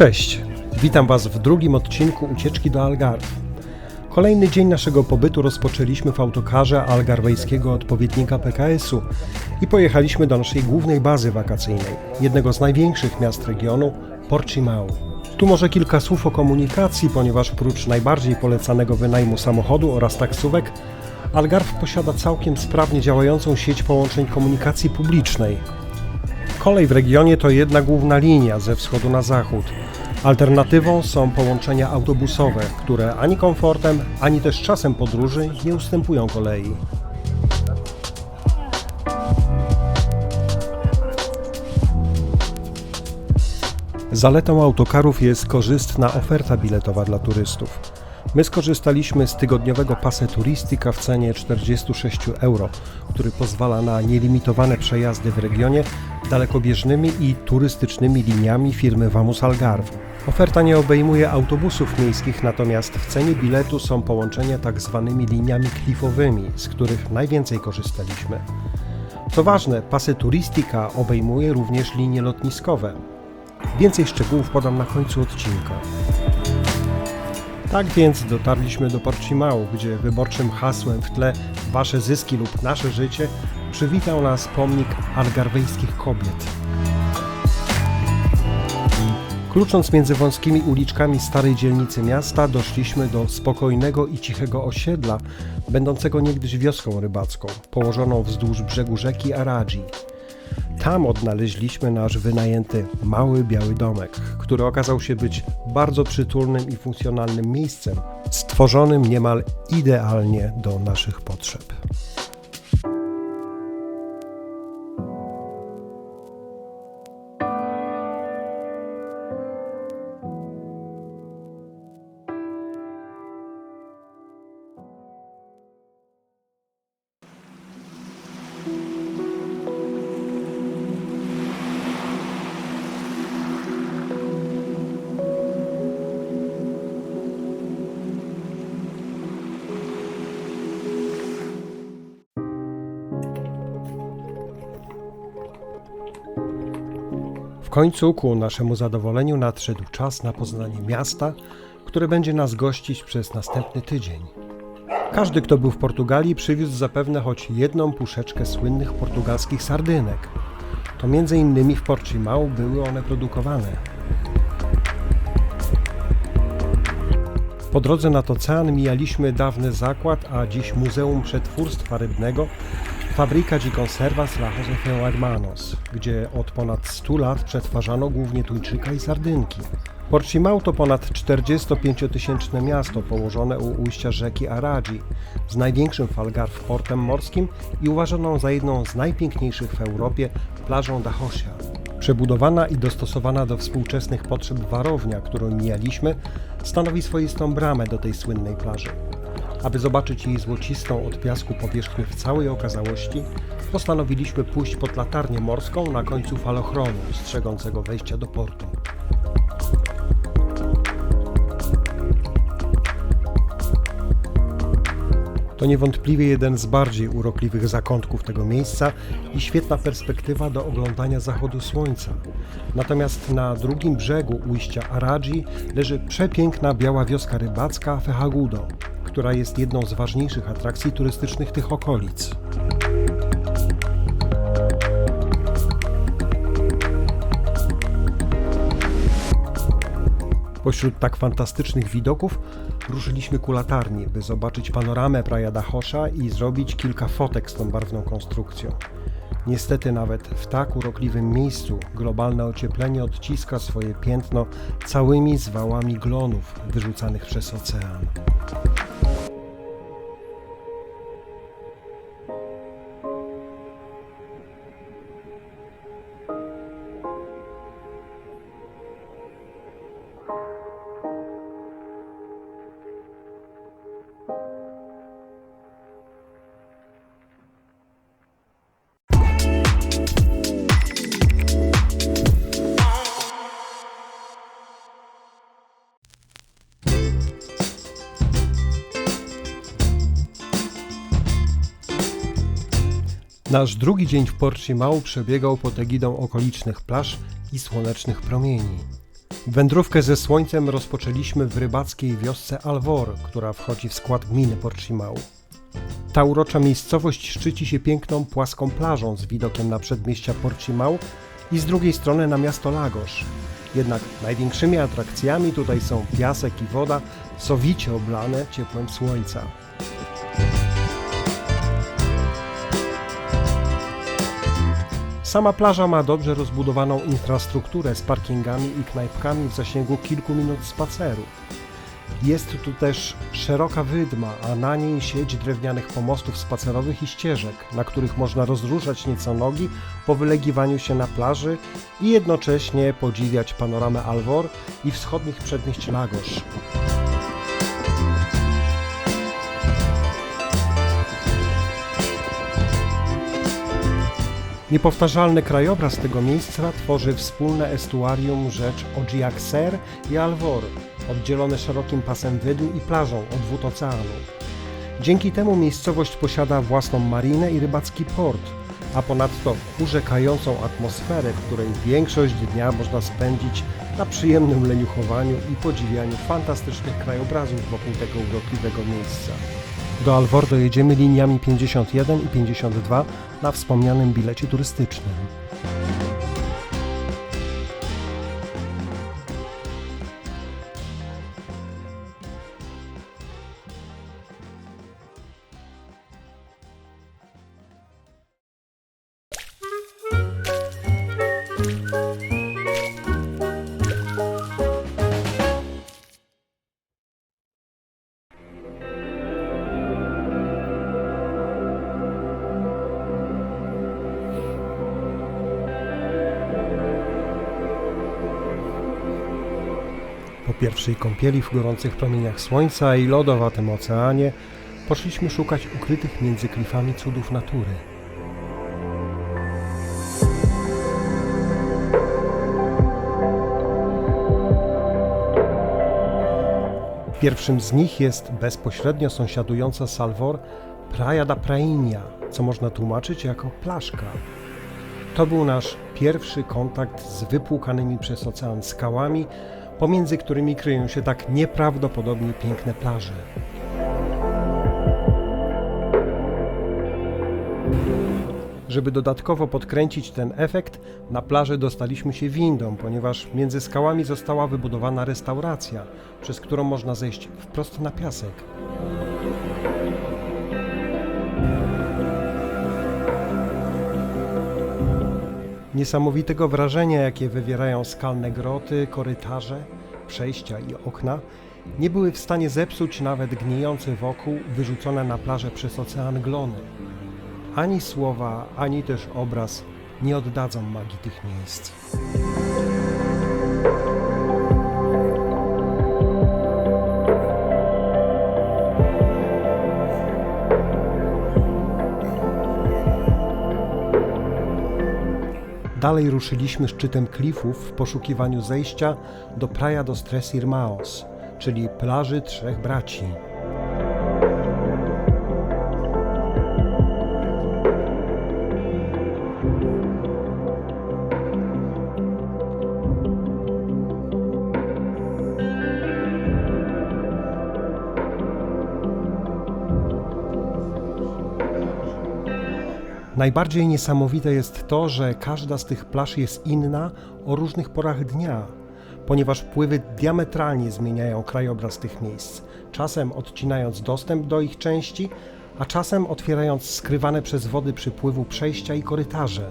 Cześć, witam Was w drugim odcinku ucieczki do Algarve. Kolejny dzień naszego pobytu rozpoczęliśmy w autokarze algarwejskiego odpowiednika PKS-u i pojechaliśmy do naszej głównej bazy wakacyjnej, jednego z największych miast regionu, Portimao. Tu może kilka słów o komunikacji, ponieważ prócz najbardziej polecanego wynajmu samochodu oraz taksówek, Algarve posiada całkiem sprawnie działającą sieć połączeń komunikacji publicznej, Kolej w regionie to jedna główna linia ze wschodu na zachód. Alternatywą są połączenia autobusowe, które ani komfortem, ani też czasem podróży nie ustępują kolei. Zaletą autokarów jest korzystna oferta biletowa dla turystów. My skorzystaliśmy z tygodniowego pase turystyka w cenie 46 euro, który pozwala na nielimitowane przejazdy w regionie dalekobieżnymi i turystycznymi liniami firmy Vamos Algarve. Oferta nie obejmuje autobusów miejskich, natomiast w cenie biletu są połączenia tak zwanymi liniami klifowymi, z których najwięcej korzystaliśmy. Co ważne, pasy turystyka obejmuje również linie lotniskowe. Więcej szczegółów podam na końcu odcinka. Tak więc dotarliśmy do Portimao, gdzie wyborczym hasłem w tle Wasze zyski lub nasze życie przywitał nas pomnik algarwejskich kobiet. Klucząc między wąskimi uliczkami starej dzielnicy miasta, doszliśmy do spokojnego i cichego osiedla, będącego niegdyś wioską rybacką, położoną wzdłuż brzegu rzeki Aradzi. Tam odnaleźliśmy nasz wynajęty mały biały domek, który okazał się być bardzo przytulnym i funkcjonalnym miejscem, stworzonym niemal idealnie do naszych potrzeb. W końcu ku naszemu zadowoleniu nadszedł czas na poznanie miasta, które będzie nas gościć przez następny tydzień. Każdy, kto był w Portugalii, przywiózł zapewne choć jedną puszeczkę słynnych portugalskich sardynek. To między innymi w Portimao były one produkowane. Po drodze nad ocean mijaliśmy dawny zakład, a dziś Muzeum Przetwórstwa Rybnego Fabryka de Conservas La Josefe Hermanos, gdzie od ponad 100 lat przetwarzano głównie tuńczyka i sardynki. Portimao to ponad 45-tysięczne miasto położone u ujścia rzeki Aradzi, z największym w Algarve portem morskim i uważaną za jedną z najpiękniejszych w Europie plażą da Josia. Przebudowana i dostosowana do współczesnych potrzeb warownia, którą mijaliśmy, stanowi swoistą bramę do tej słynnej plaży. Aby zobaczyć jej złocistą od piasku powierzchnię w całej okazałości, postanowiliśmy pójść pod latarnię morską na końcu falochronu strzegącego wejścia do portu. To niewątpliwie jeden z bardziej urokliwych zakątków tego miejsca i świetna perspektywa do oglądania zachodu słońca. Natomiast na drugim brzegu ujścia Aradzi leży przepiękna biała wioska rybacka Fehagudo, która jest jedną z ważniejszych atrakcji turystycznych tych okolic. Pośród tak fantastycznych widoków ruszyliśmy ku latarni, by zobaczyć panoramę Praia da Hosza i zrobić kilka fotek z tą barwną konstrukcją. Niestety nawet w tak urokliwym miejscu globalne ocieplenie odciska swoje piętno całymi zwałami glonów wyrzucanych przez ocean. Nasz drugi dzień w Portimao przebiegał pod egidą okolicznych plaż i słonecznych promieni. Wędrówkę ze słońcem rozpoczęliśmy w rybackiej wiosce Alvor, która wchodzi w skład gminy Portimao. Ta urocza miejscowość szczyci się piękną, płaską plażą z widokiem na przedmieścia Portimao i z drugiej strony na miasto Lagos. Jednak największymi atrakcjami tutaj są piasek i woda, sowicie oblane ciepłem słońca. Sama plaża ma dobrze rozbudowaną infrastrukturę z parkingami i knajpkami w zasięgu kilku minut spaceru. Jest tu też szeroka wydma, a na niej sieć drewnianych pomostów spacerowych i ścieżek, na których można rozruszać nieco nogi po wylegiwaniu się na plaży i jednocześnie podziwiać panoramę Alvor i wschodnich przedmieść Lagos. Niepowtarzalny krajobraz tego miejsca tworzy wspólne estuarium rzecz Ojiaxer i Alvor, oddzielone szerokim pasem wydm i plażą od wód oceanu. Dzięki temu miejscowość posiada własną marinę i rybacki port, a ponadto urzekającą atmosferę, w której większość dnia można spędzić na przyjemnym leniuchowaniu i podziwianiu fantastycznych krajobrazów wokół tego urokliwego miejsca. Do Alvor dojedziemy liniami 51 i 52 na wspomnianym bilecie turystycznym. Po pierwszej kąpieli w gorących promieniach słońca i lodowatym oceanie poszliśmy szukać ukrytych między klifami cudów natury. Pierwszym z nich jest bezpośrednio sąsiadująca Salvor Praia da Prainha, co można tłumaczyć jako plaszka. To był nasz pierwszy kontakt z wypłukanymi przez ocean skałami, pomiędzy którymi kryją się tak nieprawdopodobnie piękne plaże. Żeby dodatkowo podkręcić ten efekt, na plaży dostaliśmy się windą, ponieważ między skałami została wybudowana restauracja, przez którą można zejść wprost na piasek. Niesamowitego wrażenia, jakie wywierają skalne groty, korytarze, przejścia i okna, nie były w stanie zepsuć nawet gnijące wokół wyrzucone na plażę przez ocean glony. Ani słowa, ani też obraz nie oddadzą magii tych miejsc. Dalej ruszyliśmy szczytem klifów w poszukiwaniu zejścia do Praia dos Tres Irmãos, czyli plaży Trzech Braci. Najbardziej niesamowite jest to, że każda z tych plaż jest inna o różnych porach dnia, ponieważ pływy diametralnie zmieniają krajobraz tych miejsc, czasem odcinając dostęp do ich części, a czasem otwierając skrywane przez wody przypływu przejścia i korytarze.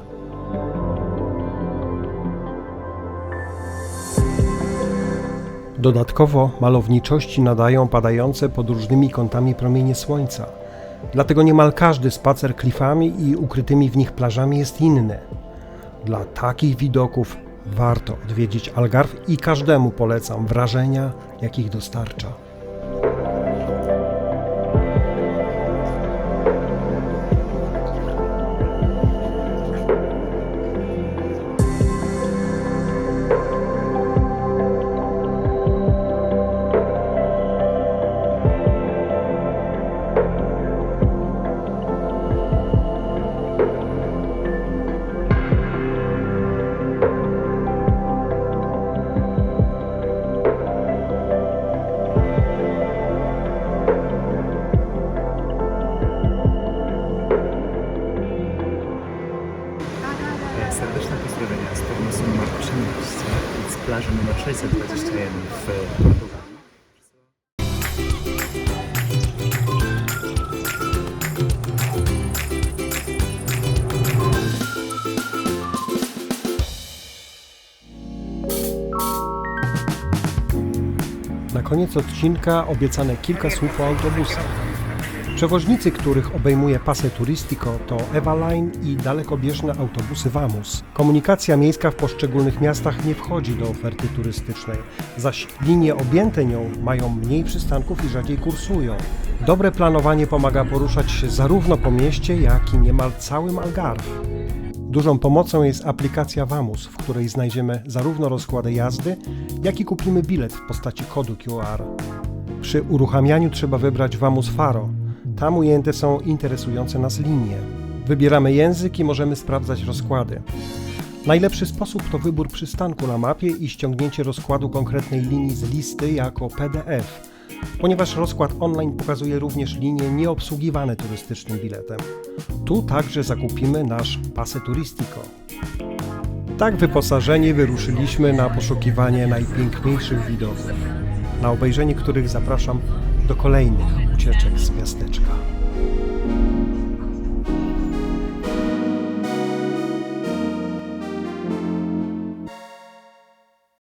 Dodatkowo malowniczości nadają padające pod różnymi kątami promienie słońca. Dlatego niemal każdy spacer klifami i ukrytymi w nich plażami jest inny. Dla takich widoków warto odwiedzić Algarve i każdemu polecam wrażenia, jakich dostarcza. 1921 w Portugalii. Na koniec odcinka obiecane kilka słów o autobusach. Przewoźnicy, których obejmuje Pase Turistico to Evaline i dalekobieżne autobusy Vamus. Komunikacja miejska w poszczególnych miastach nie wchodzi do oferty turystycznej, zaś linie objęte nią mają mniej przystanków i rzadziej kursują. Dobre planowanie pomaga poruszać się zarówno po mieście, jak i niemal całym Algarve. Dużą pomocą jest aplikacja Vamus, w której znajdziemy zarówno rozkłady jazdy, jak i kupimy bilet w postaci kodu QR. Przy uruchamianiu trzeba wybrać Vamus Faro. Tam ujęte są interesujące nas linie. Wybieramy język i możemy sprawdzać rozkłady. Najlepszy sposób to wybór przystanku na mapie i ściągnięcie rozkładu konkretnej linii z listy jako PDF, ponieważ rozkład online pokazuje również linie nieobsługiwane turystycznym biletem. Tu także zakupimy nasz Pase Turistico. Tak wyposażeni wyruszyliśmy na poszukiwanie najpiękniejszych widoków, na obejrzenie których zapraszam do kolejnych ucieczek z miasteczka.